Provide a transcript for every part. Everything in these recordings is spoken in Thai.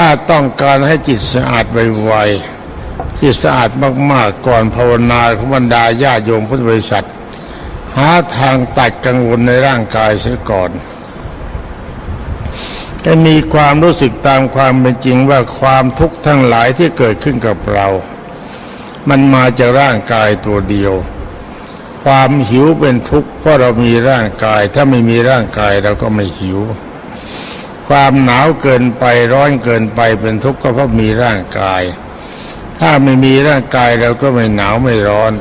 ถ้าต้องการให้จิตสะอาดไวๆจิตสะอาดมากๆก่อนภาวนาของบรรดาญาโยมพุทธบริษัท หาทางตัดกังวลในร่างกายเสียก่อนให้มีความรู้สึกตามความเป็นจริงว่าความทุกข์ทั้งหลายที่เกิดขึ้นกับเรา มันมาจากร่างกายตัวเดียว ความหิวเป็นทุกข์เพราะเรามีร่างกาย ถ้าไม่มีร่างกายเราก็ไม่หิว ความหนาวเกินไปร้อนเกินไปเป็นทุกข์ก็เพราะมีร่างกาย ถ้าไม่มีร่างกายเราก็ไม่หนาวไม่ร้อน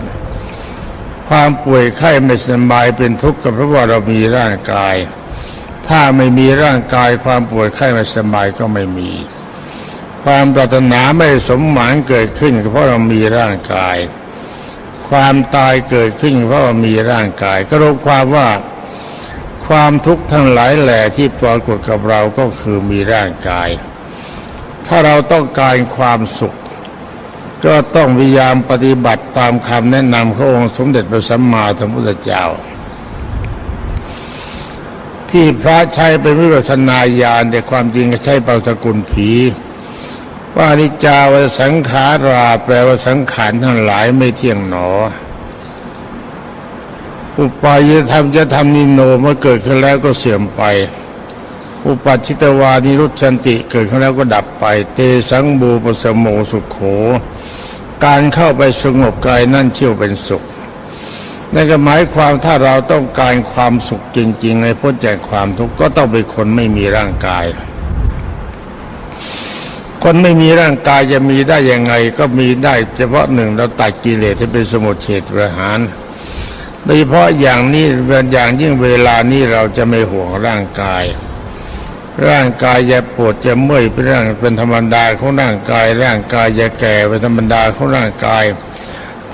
ความป่วยไข้ไม่สบายเป็นทุกข์ก็เพราะว่าเรามีร่างกาย ถ้าไม่มีร่างกายความป่วยไข้ไม่สบายก็ไม่มี ความปรารถนาไม่สมหวังเกิดขึ้นเพราะเรามีร่างกาย ความตายเกิดขึ้นเพราะว่ามีร่างกาย ก็รวมความว่า ความทุกข์ทั้งหลายแหล่ที่ปรากฏกับเราก็คือมีร่างกาย ถ้าเราต้องการความสุข ก็ต้องพยายามปฏิบัติตามคำแนะนำขององค์สมเด็จพระสัมมาสัมพุทธเจ้า ที่พระใช้เป็นวิปัสสนาญาณแต่ความจริงก็ใช้บางสกุลผีว่านิจาวสังขาราแปลว่าสังขารทั้งหลายไม่เที่ยงหนอ อุปายธรรมจะทำนิโนเมื่อเกิดขึ้นแล้วก็เสื่อมไป อุปัชิตวานิรุชันติเกิดขึ้นแล้วก็ดับไป เตสังบูปสโมสุขโข การเข้าไปสงบกายนั่นเชื่อเป็นสุขนั่นก็หมายความถ้าเราต้องการความสุขจริง ๆ ในพ้นจากความทุกข์ก็ต้องเป็นคนไม่มีร่างกาย คนไม่มีร่างกายจะมีได้ยังไงก็มีได้ เฉพาะหนึ่งเราตัดกิเลสที่เป็นสมุทเฉทประหาร โดยเฉพาะอย่างนี้อย่างยิ่งเวลานี้เราจะไม่ห่วงร่างกาย ร่างกายจะปวดจะเมื่อยเป็นเรื่องเป็นธรรมดาของร่างกาย ร่างกายจะแก่เป็นธรรมดาของร่างกาย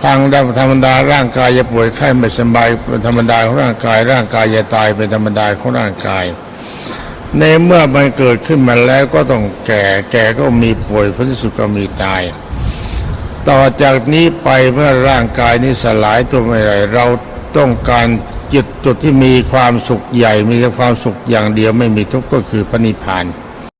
ทางด้านธรรมดาร่างกายจะป่วยไข้ไม่สบายเป็นธรรมดาของร่างกาย ร่างกายจะตายเป็นธรรมดาของร่างกาย ในเมื่อมันเกิดขึ้นมาแล้วก็ต้องแก่แก่ก็มีป่วยพระที่สุดก็มีตายต่อจากนี้ไปเมื่อร่างกายนี้สลายตัวไม่ไรเรา ต้องการจุดจุดที่มีความสุขใหญ่ มีแต่ความสุขอย่างเดียวไม่มีทุกข์ก็คือพระนิพพาน